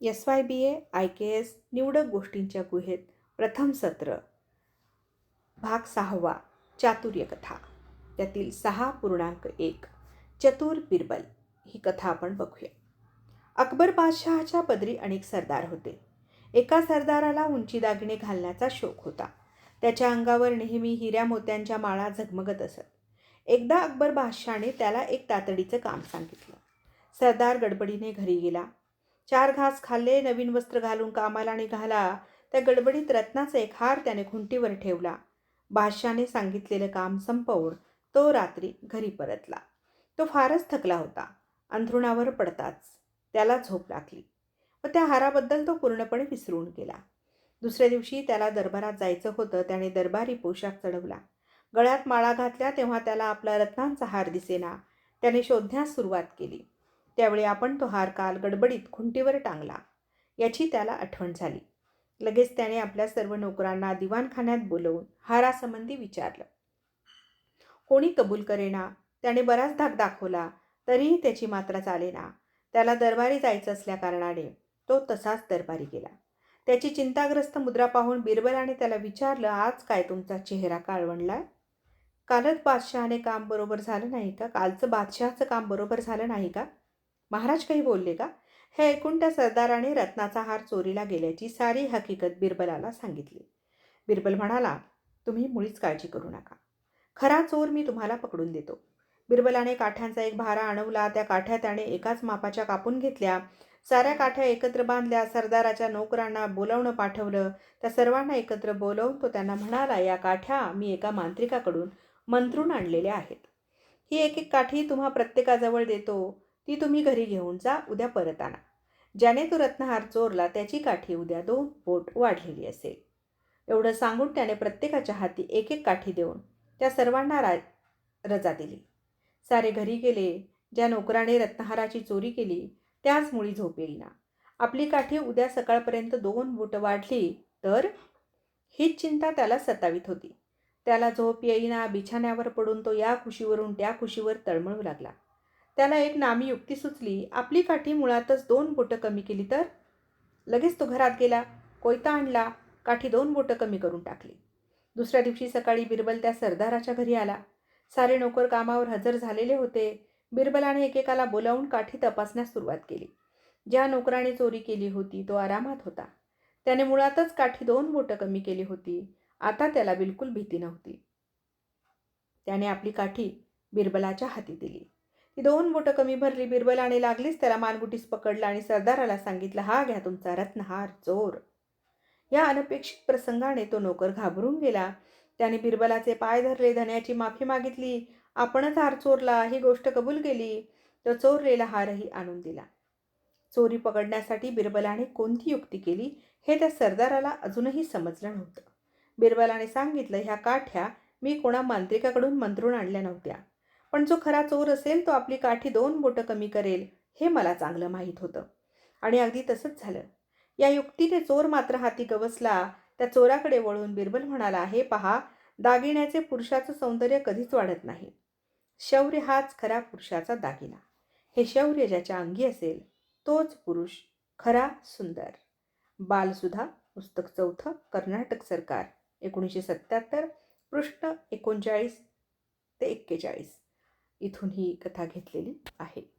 S Y B A I K S निवडक गोष्टींच्या गुहेत प्रथम सत्र. भाग सहावा चातुर्य कथा त्यातील सहा पूर्णांक एक चतुर बिरबल. ही कथा आपण बघूया. अकबर बादशहाच्या पदरी अनेक सरदार होते. एका सरदाराला उंची दागिने घालण्याचा शौक होता. त्याच्या अंगावर नेहमी हिऱ्या मोत्यांच्या माळा झगमगत असत. एकदा अकबर बादशहाने त्याला एक तातडीचं काम सांगितलं. सरदार गडबडीने घरी गेला. चार घास खाल्ले नवीन वस्त्र घालून कामाला निघाला त्या गडबडीत रत्नाचा एक हार त्याने खुंटीवर ठेवला. बादशाने सांगितलेलं काम संपवून तो रात्री घरी परतला. तो फारच थकला होता. अंथरुणावर पडताच त्याला झोप लागली व त्या हाराबद्दल तो पूर्णपणे विसरून गेला. दुसऱ्या दिवशी त्याला दरबारात जायचं होतं त्याने दरबारी पोशाख चढवला. गळ्यात माळा घातल्या तेव्हा त्याला आपला रत्नांचा हार दिसेना त्याने शोधण्यास सुरुवात केली. त्यावेळी आपण तो हार काल गडबडीत खुंटीवर टांगला. याची त्याला आठवण झाली. लगेच त्याने आपल्या सर्व नोकरांना दिवाणखान्यात बोलवून हारासंबंधी विचारलं. कोणी कबूल करेना? त्याने बराच धाक दाखवला तरीही त्याची मात्रा चालेना. त्याला दरबारी जायचं असल्याकारणाने तो तसाच दरबारी गेला. त्याची चिंताग्रस्त मुद्रा पाहून बिरबलाने त्याला विचारलं आज काय तुमचा चेहरा काळवणला कालच बादशहाने काम बरोबर झालं नाही का? कालचं बादशहाचं काम बरोबर झालं नाही का? महाराज काही बोलले का? हे ऐकून त्या सरदाराने रत्नाचा हार चोरीला गेल्याची सारी हकीकत बिरबलाला सांगितली. बिरबल म्हणाला तुम्ही मुळीच काळजी करू नका. खरा चोर मी तुम्हाला पकडून देतो. बिरबलाने काठ्यांचा एक भारा आणवला त्या काठ्या त्याने एकाच मापाच्या कापून घेतल्या. साऱ्या काठ्या एकत्र बांधल्या सरदाराच्या नोकरांना बोलवणं पाठवलं. त्या सर्वांना एकत्र बोलवून तो त्यांना म्हणाला या काठ्या मी एका मांत्रिकाकडून मंत्रून आणलेल्या आहेत. ही एक एक काठी तुम्हा प्रत्येकाजवळ देतो. ती तुम्ही घरी घेऊन जा उद्या परत आणा. ज्याने तो रत्नहार चोरला त्याची काठी उद्या दोन बोट वाढलेली असेल. एवढं सांगून त्याने प्रत्येकाच्या हाती एक एक काठी देऊन त्या सर्वांना रा रजा दिली. सारे घरी गेले ज्या नोकराने रत्नहाराची चोरी केली त्याच मुळी झोप येईना. आपली काठी उद्या सकाळपर्यंत दोन बोट वाढली तर हीच चिंता त्याला सतावीत होती. त्याला झोप येईना बिछाण्यावर पडून तो या खुशीवरून त्या खुशीवर तळमळू लागला. त्याला एक नामी युक्ती सुचली. आपली काठी मुळातच दोन बोटं कमी केली तर? लगेच तो घरात गेला कोयता आणला काठी दोन बोटं कमी करून टाकली. दुसऱ्या दिवशी सकाळी बिरबल त्या सरदाराच्या घरी आला. सारे नोकर कामावर हजर झालेले होते. बिरबलाने एकेकाला बोलावून काठी तपासण्यास सुरुवात केली. ज्या नोकराने चोरी केली होती तो आरामात होता. त्याने मुळातच काठी दोन बोटं कमी केली होती. आता त्याला बिलकुल भीती नव्हती. त्याने आपली काठी बिरबलाच्या हाती दिली. ती दोन बोटं कमी भरली बिरबलाने लागलीच त्याला मानगुटीस पकडला आणि सरदाराला सांगितलं हा घ्या तुमचा रत्नहार चोर या अनपेक्षित प्रसंगाने तो नोकर घाबरून गेला. त्याने बिरबलाचे पाय धरले धन्याची माफी मागितली. आपणच हार चोरला ही गोष्ट कबूल केली. तो चोरलेला हारही आणून दिला. चोरी पकडण्यासाठी बिरबलाने कोणती युक्ती केली हे त्या सरदाराला अजूनही समजलं नव्हतं. बिरबलाने सांगितलं ह्या काठ्या मी कोणा मांत्रिकाकडून मंत्रून आणल्या नव्हत्या. पण जो खरा चोर असेल तो आपली काठी दोन बोटं कमी करेल हे मला चांगलं माहीत होतं. आणि अगदी तसंच झालं. या युक्तीने चोर मात्र हाती गवसला त्या चोराकडे वळून बिरबल म्हणाला हे पहा दागिन्याचे पुरुषाचं सौंदर्य कधीच वाढत नाही. शौर्य हाच खरा पुरुषाचा दागिना. हे शौर्य ज्याच्या अंगी असेल तोच पुरुष खरा सुंदर. बालसुधा पुस्तक चौथं कर्नाटक सरकार एकोणीसशे सत्त्याहत्तर पृष्ठ एकोणचाळीस ते एक्केचाळीस. इथून ही कथा घेतलेली आहे.